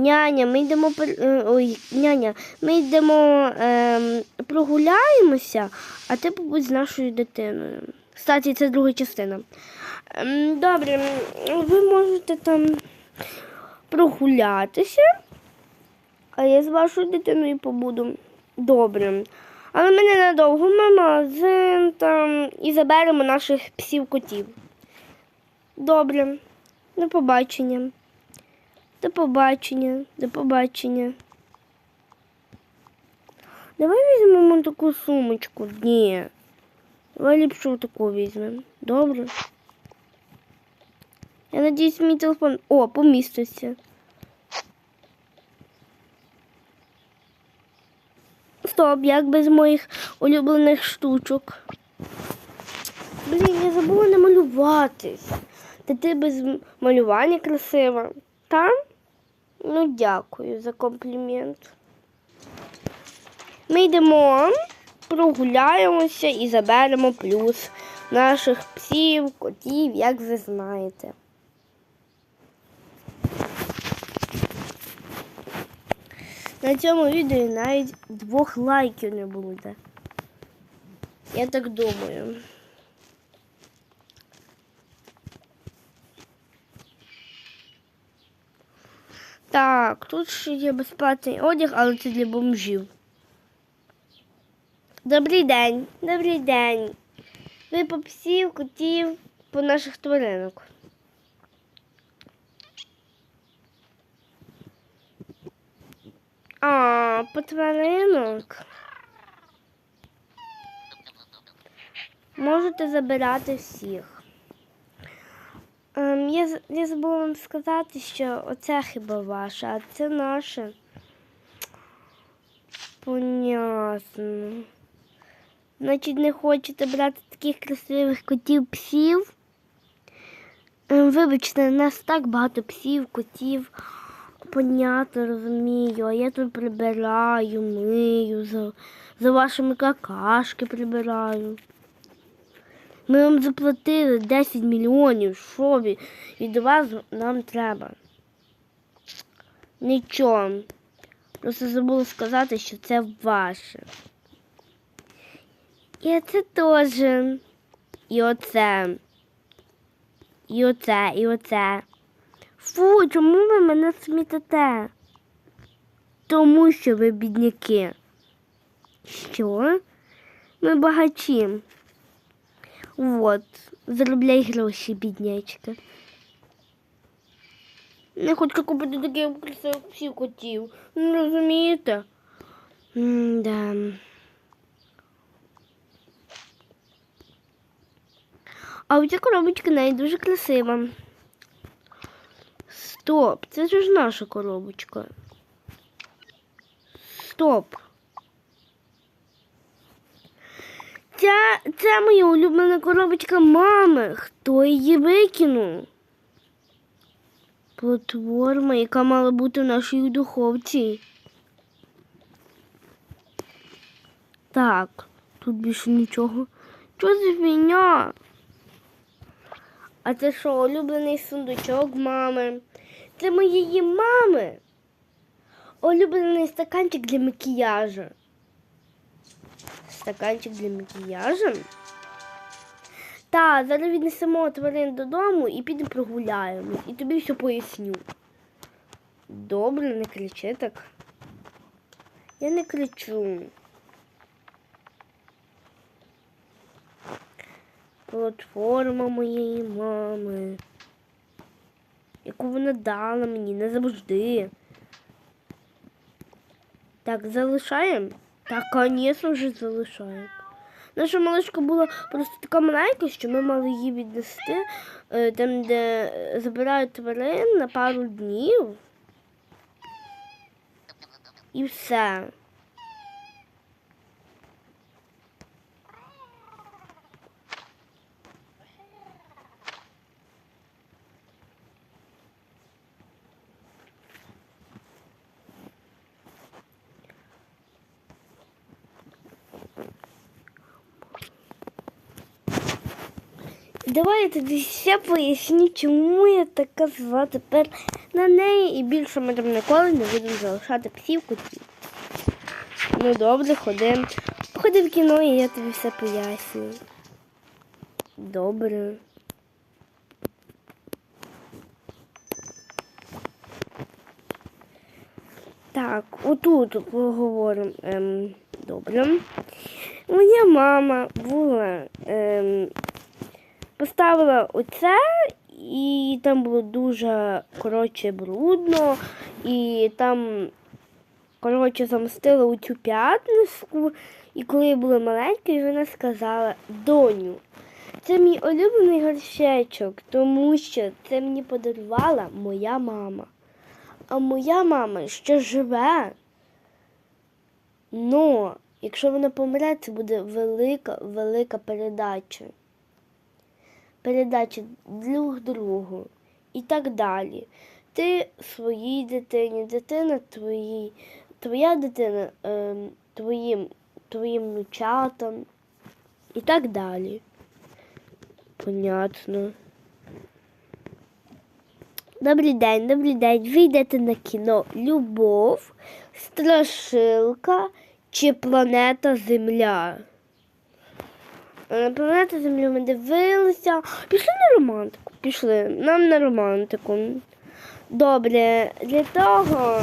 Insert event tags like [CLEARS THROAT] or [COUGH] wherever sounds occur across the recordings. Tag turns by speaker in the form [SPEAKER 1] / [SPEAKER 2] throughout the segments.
[SPEAKER 1] Няня, ми йдемо е, ой, няня, ми йдемо ем, прогуляємося, а ти побудь з нашою дитиною. Кстати, це друга частина. Ем, добре, ви можете там прогулятися, а я з вашою дитиною побуду. Добре. Але ми ненадовго ми магазин там і заберемо наших псів-котів. Добре. До побачення. До побачення, до побачення. Давай візьмемо таку сумочку. Ні. Давай ліпшу таку візьмемо. Добре. Я надіюсь, мій телефон. О, поміститься. Стоп, як без моїх улюблених штучок. Блін, я забула намалюватись. Та ти без малювання красива. Та? Ну, дякую за комплімент. Ми йдемо, прогуляємося і заберемо плюс наших псів, котів, як ви знаєте. На цьому відео навіть двох лайків не буде. Я так думаю. Так, тут ще є безплатний одяг, але це для бомжів. Добрий день, добрий день. Ви по псів, котів, по наших тваринок. А, по тваринок. Можете забирати всіх. Ем, я, я забула вам сказати, що оце хіба ваше, а це наше. Понятно. Значить, не хочете брати таких красивих котів псів. Ем, Вибачте, у нас так багато псів, котів. Понятно, розумію. А я тут прибираю, мию, за, за вашими какашки прибираю. Ми вам заплатили 10 мільйонів. Що ви? від вас нам треба? Нічого. Просто забула сказати, що це ваше. І це теж. І оце. І оце, і оце. Фу, чому ви мене смітите? Тому що ви бідняки. Що? Ми багачі. Вот, заробляй гроші, біднячка. Не хочу купити таких красивих всіх котів. Не розумієте? М-да. А оця коробочка навіть дуже красива. Стоп, це ж наша коробочка. Стоп. Ця, це моя улюблена коробочка мами. Хто її викинув? Платформа, яка мала бути в нашій духовці. Так, тут більше нічого. Що за фігня? А це що, улюблений сундучок мами? Це моєї мами. Улюблений стаканчик для макіяжу. Стаканчик для макіяжу. Та, зараз віднесемо тварин додому і підемо прогуляємось. І тобі все поясню. Добре, не кричи так. Я не кричу. Платформа моєї мами. Яку вона дала мені не завжди. Так, залишаємо? Так, звісно вже залишаємо. Наша малишка була просто така маленька, що ми мали її віднести е, там, де забирають тварин на пару днів. І все. Давай я тобі ще поясню, чому я така зла тепер на неї і більше ми там ніколи не будемо залишати псів котів. Ну добре, ходи. Ходи в кіно і я тобі все поясню. Добре. Так, отут поговоримо. Ем, добре. Моя мама була ем, поставила оце, і там було дуже коротше брудно, і там коротше замостила у цю п'ятницю. І коли я була маленькою, вона сказала: Доню, це мій улюблений горщечок, тому що це мені подарувала моя мама. А моя мама ще живе. Ну, якщо вона помре, це буде велика, велика передача. Передача друг другу і так далі. Ти своїй дитині, дитина твоїй, твоя дитина ем, твоїм, твоїм внучатам і так далі. Понятно. Добрий день, добрий день. Ви йдете на кіно Любов, Страшилка чи Планета Земля? Е, На планету Землю ми дивилися. Пішли на романтику. Пішли. Нам на романтику. Добре, для того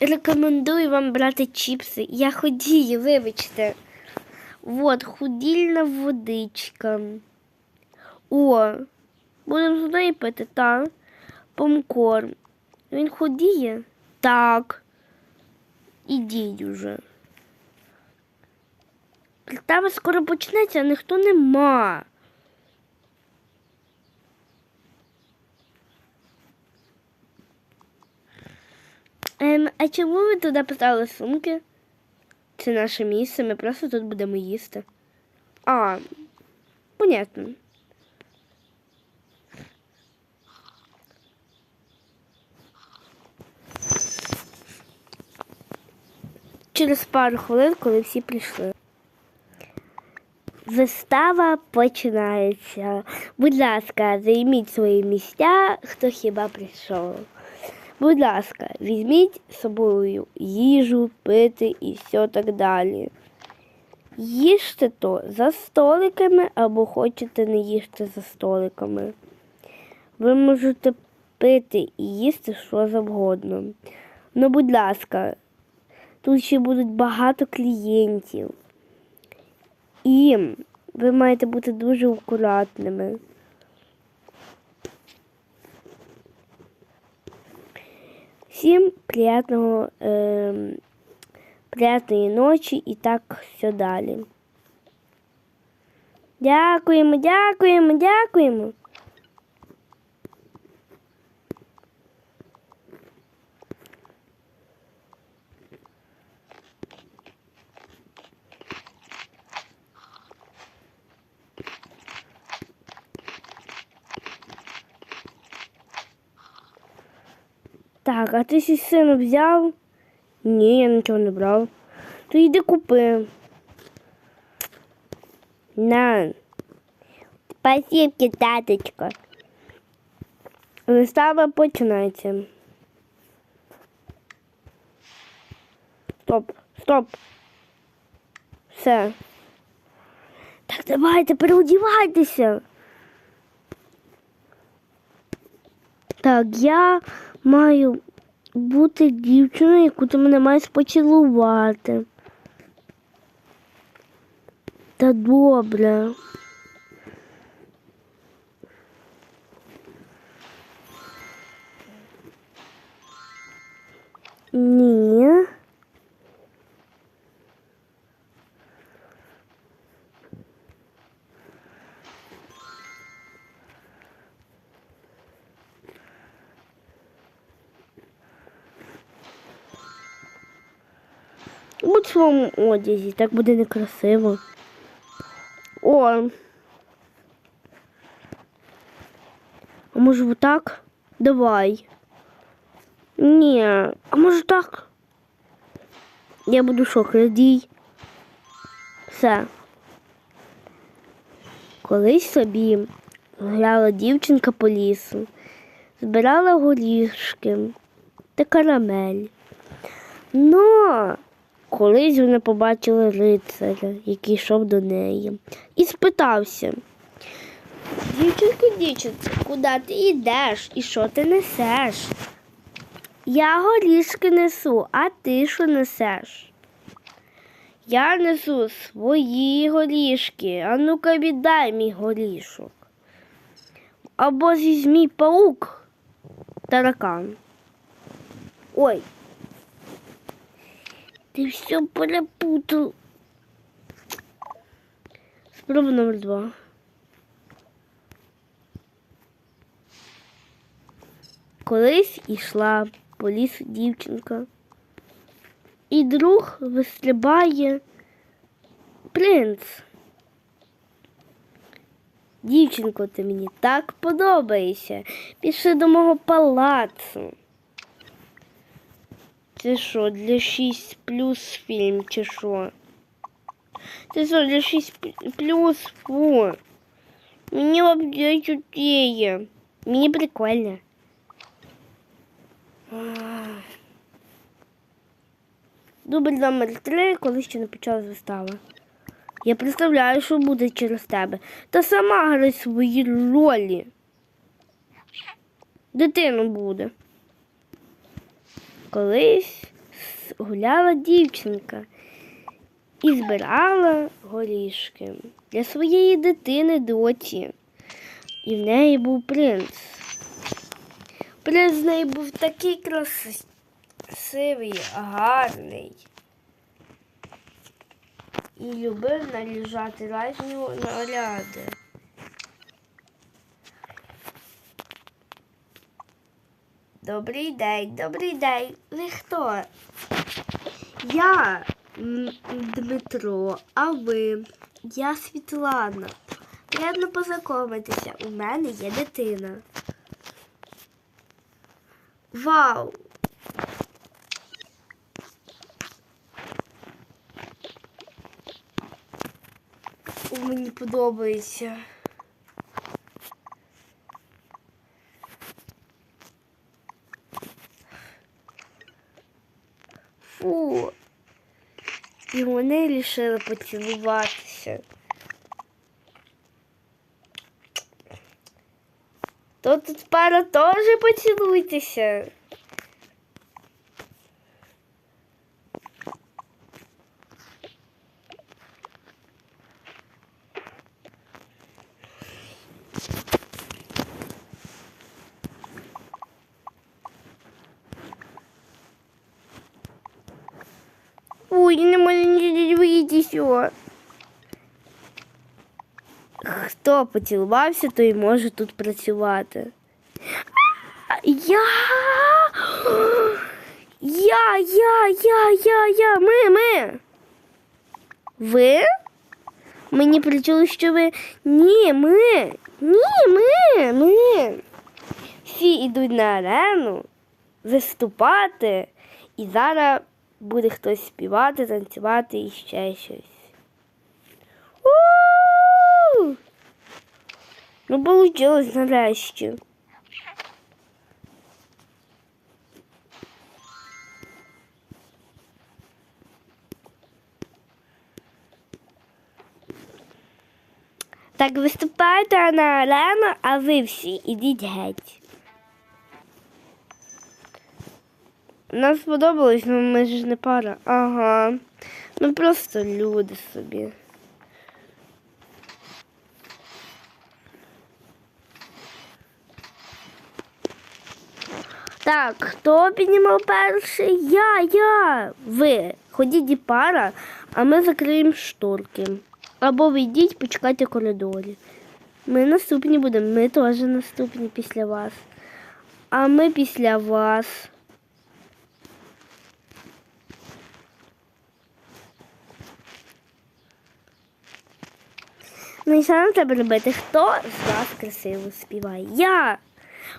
[SPEAKER 1] рекомендую вам брати чіпси. Я ходію, вибачте. Вот, худільна водичка. О, будемо з неї пити, так. Помкорм. Він ходіє? Так. Ідіть уже. Представа скоро почнеться, а ніхто нема. Ем, а чому ви туди поставили сумки? Це наше місце, ми просто тут будемо їсти. А, понятно. Через пару хвилин, коли всі прийшли. Вистава починається. Будь ласка, займіть свої місця, хто хіба прийшов. Будь ласка, візьміть з собою їжу, пити і все так далі. Їжте то за столиками або хочете не їжте за столиками. Ви можете пити і їсти що завгодно. Ну, будь ласка, тут ще будуть багато клієнтів. І ви маєте бути дуже акуратними. Всім приятного, е, приятної ночі і так все далі. Дякуємо, дякуємо, дякуємо. Так, а ти сі сину взяв? Ні, я нічого не брав. То йди купи. На. Спасибо, таточка. Вистава починається. Стоп, стоп. Все. Так давайте, переодівайтеся. Так, я маю бути дівчиною, яку ти мене маєш поцілувати. Та добре. Ні. Будь в своєму одязі, так буде некрасиво. О. А може отак? Давай. Ні, а може так? Я буду що, крадій? Все. Колись собі гуляла дівчинка по лісу. збирала горішки та карамель. Но колись вона побачила рицаря, який йшов до неї, і спитався. Дівчинко, дівчинко, куди ти йдеш і що ти несеш? Я горішки несу, а ти що несеш? Я несу свої горішки. А ну-ка віддай мій горішок. Або візьмій паук таракан. Ой. Ти все перепутав. Спроба номер два. Колись ішла по лісу дівчинка, і друг вистрибає принц. Дівчинко, ти мені так подобаєшся. Пішли до мого палацу. Це що, для 6 плюс фільм чи що? Це що, для 6 плюс фу. Мені вообще чутіє. Мені прикольно. Дубль номер три, коли ще не почалась вистава. Я представляю, що буде через тебе. Та сама грай свої ролі. Дитину буде. Колись гуляла дівчинка і збирала горішки для своєї дитини доці. І в неї був принц. Принц з неї був такий красивий, гарний. І любив наряжати різні наряди. Добрий день, добрий день. Ви хто? Я Дмитро, а ви? Я Світлана. Приємно познайомитися. У мене є дитина. Вау! Мені подобається. Фу. Вони вирішили поцілуватися. То тут пара теж поцілуйтеся. Ой, не можу не дивитися. Хто поцілувався, той може тут працювати. Я. Я, я, я, я, я, ми, ми. Ви? Мені причули, що ви. Ні, ми. Ні, ми, ми. Всі йдуть на арену виступати, і зараз буде хтось співати, танцювати і ще щось. У! Ну, получилось нарешті. Так, виступайте на арену, а ви всі ідіть геть. Нам сподобалось, але ми ж не пара. Ага. Ну просто люди собі. Так, хто піднімав перший? Я, я. Ви. Ходіть і пара, а ми закриємо шторки. Або ви йдіть, почекайте в коридорі. Ми наступні будемо, ми теж наступні після вас. А ми після вас. Ну і нам треба робити? Хто з вас красиво співає? Я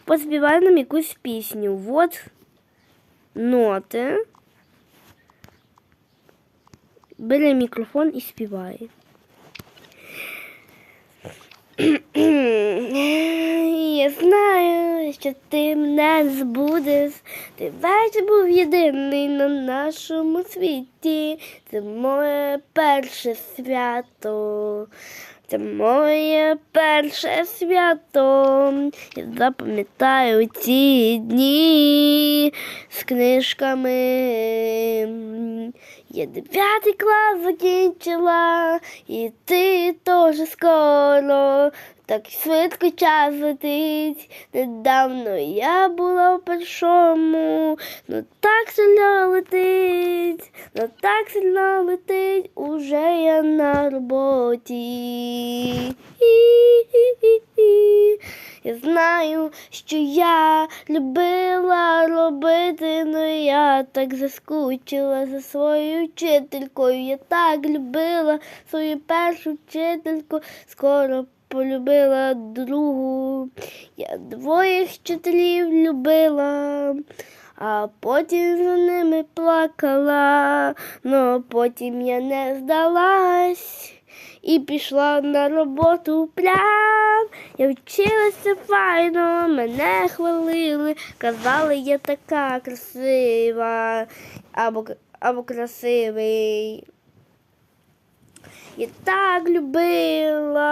[SPEAKER 1] поспіваю нам якусь пісню. Вот ноти. Бере мікрофон і співає. [CLEARS THROAT] Я знаю, що ти мене збудеш. Ти вечір був єдиний на нашому світі. Це моє перше свято. Це моє перше свято. Запам'ятаю ці дні з книжками. Я дев'ятий клас закінчила, і ти теж скоро. Так швидко час летить. Недавно я була в першому, ну так сильно летить, ну так сильно летить, уже я на роботі. І-і-і-і. Я знаю, що я любила робити, но я так заскучила за своєю вчителькою. Я так любила свою першу вчительку, скоро полюбила другу. Я двоїх вчителів любила, а потім за ними плакала, но потім я не здалась. І пішла на роботу прям. Я вчилася файно, мене хвалили, казали, я така красива або, або красивий. Я так любила,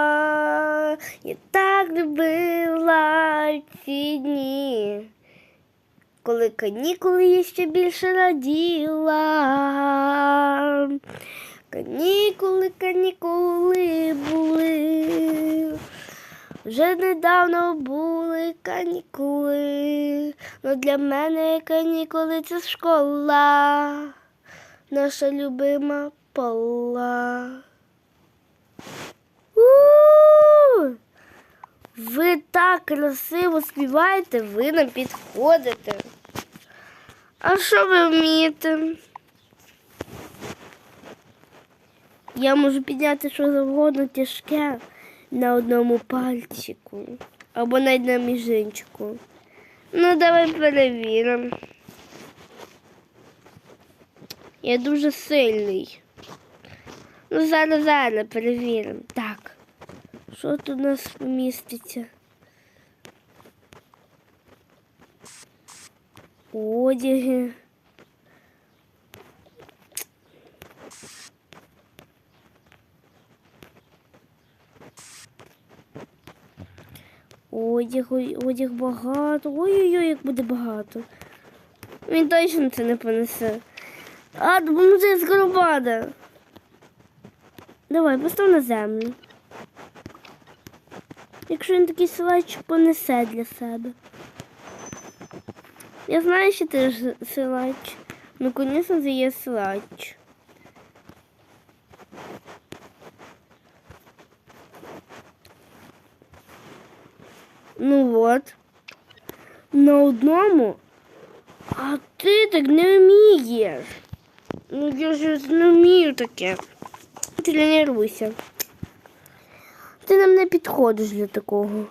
[SPEAKER 1] я так любила ці дні. Коли канікули я ще більше раділа. Канікули, канікули були. Вже недавно були канікули. Но для мене канікули це школа. Наша любима пола. У! Ви так красиво співаєте, ви нам підходите. А що ви вмієте? Я можу підняти що завгодно тяжке на одному пальчику або навіть на міжинчику. Ну, давай перевіримо. Я дуже сильний. Ну, зараз зараз перевіримо. Так. Що тут у нас міститься? Одяги. Одяг, одяг багато. Ой-ой-ой, як буде багато. Він точно це не понесе. А, допоможи з Горобада. Давай, постав на землю. Якщо він такий силач понесе для себе. Я знаю, що ти ж силач. Ну, звісно, це є силач. Ну от. На одному. А ти так не вмієш. Ну я ж не вмію таке. Тренуйся. Ти нам не підходиш для такого.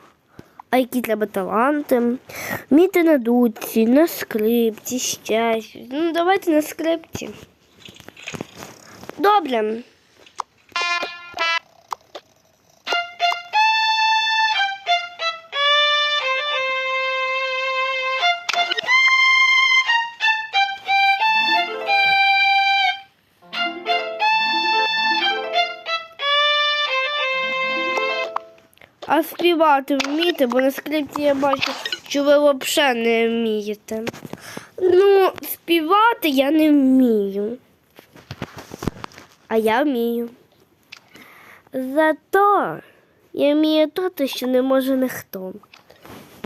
[SPEAKER 1] А які треба таланти? Вміти на дудці, на скрипці, ще щось. Ну, давайте на скрипці. Добре. Співати вмієте, бо на скрипці я бачу, що ви взагалі не вмієте. Ну, співати я не вмію. А я вмію. Зато я вмію то, що не може ніхто.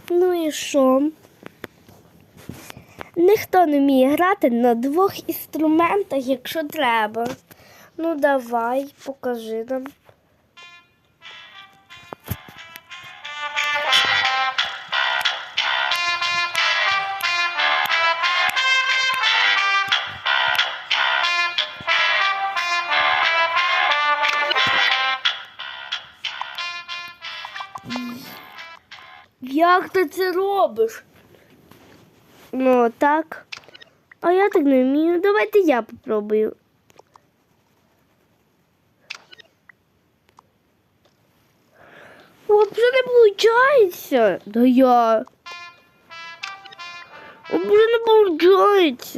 [SPEAKER 1] Ну і що? Ніхто не вміє грати на двох інструментах, якщо треба. Ну, давай, покажи нам. Як ти це робиш? Ну, так. А я так не вмію. Давайте я попробую. О, взагалі не виходить. Да я. Взагалі не виходить.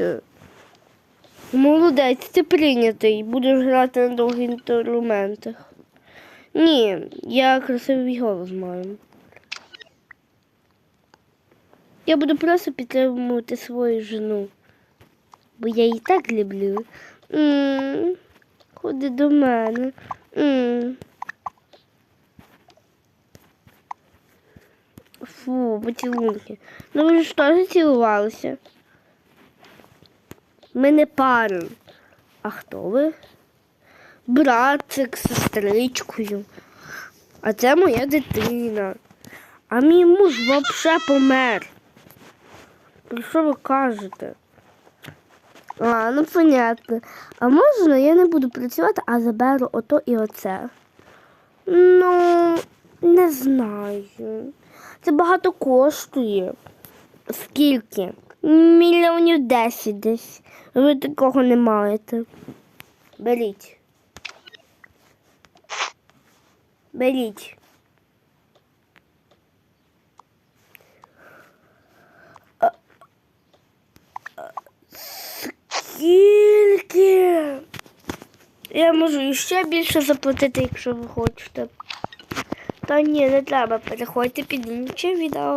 [SPEAKER 1] Молодець, ти прийнятий. Будеш грати на довгих інструментах. Ні, я красивий голос маю. Я буду просто підтримувати свою жену. Бо я її так люблю. м Ходи до мене. м Фу, поцілунки. Ну ви ж теж цілувалися. Ми не пара. А хто ви? Братик з сестричкою. А це моя дитина. А мій муж взагалі помер. Про що ви кажете? А, ну понятно. А можна я не буду працювати, а заберу ото і оце. Ну, не знаю. Це багато коштує. Скільки? Мільйонів десять десь. Ви такого не маєте. Беріть. Беріть. Скільки? Я можу іще більше заплатити, якщо ви хочете. Та ні, не треба. Переходьте під інше відео.